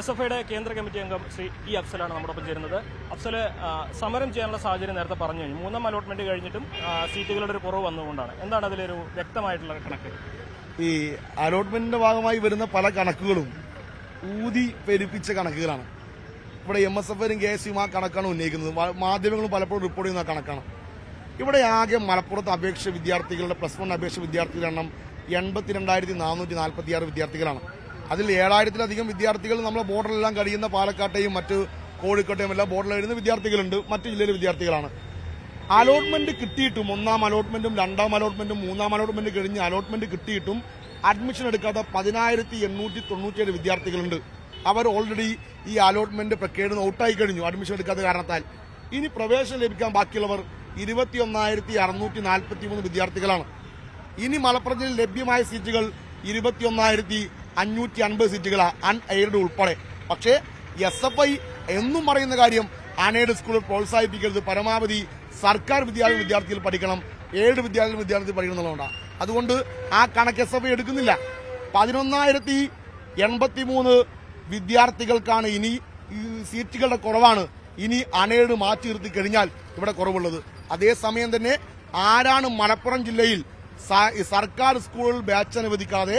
S F ഐയുടെ കേന്ദ്ര committee അംഗം ശ്രീ ഇ അഫ്സലാണ് നമ്മോടൊപ്പം ചേരുന്നത്. അഫ്സൽ സമരം ചെയ്യാനുള്ള സാഹചര്യം നേരത്തെ പറഞ്ഞു കഴിഞ്ഞു. മൂന്നാം അലോട്ട്മെന്റ് കഴിഞ്ഞിട്ടും സീറ്റുകളുടെ ഒരു കുറവ് വന്നുകൊണ്ടാണ്. എന്താണ് അതിലൊരു വ്യക്തമായിട്ടുള്ള കണക്ക്? ഈ അലോട്ട്മെന്റിന്റെ ഭാഗമായി വരുന്ന പല കണക്കുകളും ഊതി പെരുപ്പിച്ച കണക്കുകളാണ്. ഇവിടെ എം എസ് എഫും കെ എസ് യും ആ കണക്കാണ് ഉന്നയിക്കുന്നത്. മാധ്യമങ്ങളും പലപ്പോഴും റിപ്പോർട്ട് ചെയ്യുന്ന കണക്കാണ്. ഇവിടെ ആകെ മലപ്പുറത്ത് അപേക്ഷ വിദ്യാർത്ഥികളുടെ പ്ലസ് വൺ അപേക്ഷ വിദ്യാർത്ഥികളുടെ എണ്ണം എൺപത്തിരണ്ടായിരത്തി നാനൂറ്റി നാൽപ്പത്തിയാറ് വിദ്യാർത്ഥികളാണ്. അതിൽ ഏഴായിരത്തിലധികം വിദ്യാർത്ഥികൾ നമ്മളെ ബോർഡറിലെല്ലാം കഴിയുന്ന പാലക്കാട്ടെയും മറ്റ് കോഴിക്കോട്ടെയും എല്ലാം ബോർഡറിൽ കഴിയുന്ന വിദ്യാർത്ഥികളുണ്ട്. മറ്റ് ജില്ലയിലെ വിദ്യാർത്ഥികളാണ്. അലോട്ട്മെന്റ് കിട്ടിയിട്ടും ഒന്നാം അലോട്ട്മെന്റും രണ്ടാം അലോട്ട്മെന്റും മൂന്നാം അലോട്ട്മെന്റ് കഴിഞ്ഞ് അലോട്ട്മെന്റ് കിട്ടിയിട്ടും അഡ്മിഷൻ എടുക്കാത്ത പതിനായിരത്തി എണ്ണൂറ്റി തൊണ്ണൂറ്റിയേഴ് വിദ്യാർത്ഥികളുണ്ട്. അവർ ഓൾറെഡി ഈ അലോട്ട്മെന്റ് പ്രഖ്യാപനം ഔട്ടായി കഴിഞ്ഞു അഡ്മിഷൻ എടുക്കാത്ത കാരണത്താൽ. ഇനി പ്രവേശനം ലഭിക്കാൻ ബാക്കിയുള്ളവർ ഇരുപത്തിയൊന്നായിരത്തി അറുന്നൂറ്റി നാൽപ്പത്തി മൂന്ന് വിദ്യാർത്ഥികളാണ് ഇനി മലപ്പുറം ജില്ലയിൽ ലഭ്യമായ സീറ്റുകൾ ഇരുപത്തിയൊന്നായിരത്തി അഞ്ഞൂറ്റി അൻപത് സീറ്റുകൾ അൺ എയ്ഡഡ് ഉൾപ്പെടെ. പക്ഷേ എസ് എഫ് ഐ എന്നും പറയുന്ന കാര്യം അൺഎയ്ഡ് സ്കൂളിൽ പ്രോത്സാഹിപ്പിക്കരുത്. പരമാവധി സർക്കാർ വിദ്യാലയ വിദ്യാർത്ഥികൾ പഠിക്കണം. ഏഴ് വിദ്യാലയ വിദ്യാർത്ഥി പഠിക്കണം എന്നുള്ളതുകൊണ്ടാണ് അതുകൊണ്ട് ആ കണക്ക് എസ് എഫ് ഐ എടുക്കുന്നില്ല. പതിനൊന്നായിരത്തി എൺപത്തി മൂന്ന് വിദ്യാർത്ഥികൾക്കാണ് ഇനി സീറ്റുകളുടെ കുറവാണ്. ഇനി അണേട് മാറ്റി നിർത്തി കഴിഞ്ഞാൽ ഇവിടെ കുറവുള്ളത്. അതേസമയം തന്നെ ആരാണ് മലപ്പുറം ജില്ലയിൽ സർക്കാർ സ്കൂളിൽ ബാച്ച് അനുവദിക്കാതെ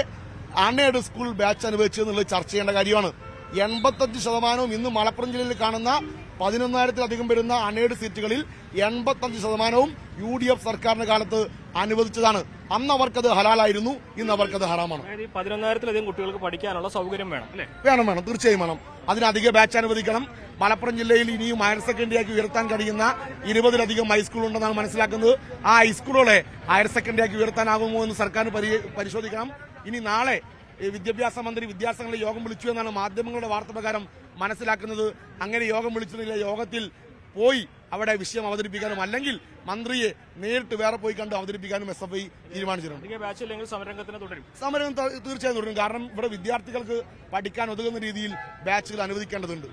അൺഎയ്ഡ് സ്കൂൾ ബാച്ച് അനുവദിച്ചതെന്നുള്ളത് ചർച്ച ചെയ്യേണ്ട കാര്യമാണ്. എൺപത്തഞ്ച് ശതമാനവും ഇന്ന് മലപ്പുറം ജില്ലയിൽ കാണുന്ന പതിനൊന്നായിരത്തിലധികം വരുന്ന അൺഎയ്ഡ് സീറ്റുകളിൽ എൺപത്തഞ്ച് ശതമാനവും യു ഡി എഫ് സർക്കാരിന്റെ കാലത്ത് അനുവദിച്ചതാണ്. അന്ന് അവർക്കത് ഹലാലായിരുന്നു ഇന്ന് അവർക്കത് ഹറാമാണ്. പതിനൊന്നായിരത്തിലധികം കുട്ടികൾക്ക് പഠിക്കാനുള്ള സൗകര്യം വേണം വേണം വേണം. തീർച്ചയായും വേണം. അതിനധിക ബാച്ച് അനുവദിക്കണം. മലപ്പുറം ജില്ലയിൽ ഇനിയും ഹയർ സെക്കൻഡറി ആക്കി ഉയർത്താൻ കഴിയുന്ന ഇരുപതിലധികം ഹൈസ്കൂൾ ഉണ്ടെന്നാണ് മനസ്സിലാക്കുന്നത്. ആ ഹൈസ്കൂളുകളെ ഹയർ സെക്കൻഡറി ആക്കി ഉയർത്താനാകുമോ എന്ന് സർക്കാർ പരിശോധിക്കണം. ഇനി നാളെ വിദ്യാഭ്യാസ മന്ത്രി വിദ്യാസംഘങ്ങളുടെ യോഗം വിളിച്ചു എന്നാണ് മാധ്യമങ്ങളുടെ വാർത്ത പ്രകാരം മനസ്സിലാക്കുന്നത്. അങ്ങനെ യോഗം വിളിച്ചിട്ടില്ല. യോഗത്തിൽ പോയി അവിടെ വിഷയം അവതരിപ്പിക്കാനും അല്ലെങ്കിൽ മന്ത്രിയെ നേരിട്ട് വേറെ പോയി കണ്ട് അവതരിപ്പിക്കാനും എസ് എഫ് ഐ തീരുമാനിച്ചിട്ടുണ്ട്. സമരം തീർച്ചയായും തുടരും. കാരണം ഇവിടെ വിദ്യാർത്ഥികൾക്ക് പഠിക്കാൻ ഒതുങ്ങുന്ന രീതിയിൽ ബാച്ചുകൾ അനുവദിക്കേണ്ടതുണ്ട്.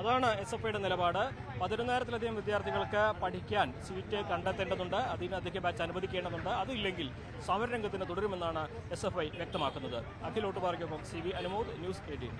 അതാണ് എസ് എഫ് ഐയുടെ നിലപാട്. പതിനൊന്നായിരത്തിലധികം വിദ്യാർത്ഥികൾക്ക് പഠിക്കാൻ സീറ്റ് കണ്ടെത്തേണ്ടതുണ്ട്. അതിന് അധിക ബാച്ച് അനുവദിക്കേണ്ടതുണ്ട്. അതില്ലെങ്കിൽ സമരരംഗത്തിന് തുടരുമെന്നാണ് എസ് എഫ് ഐ വ്യക്തമാക്കുന്നത്. അഖിലോട്ട് പാർക്കൊപ്പം C V Anumod news eighteen.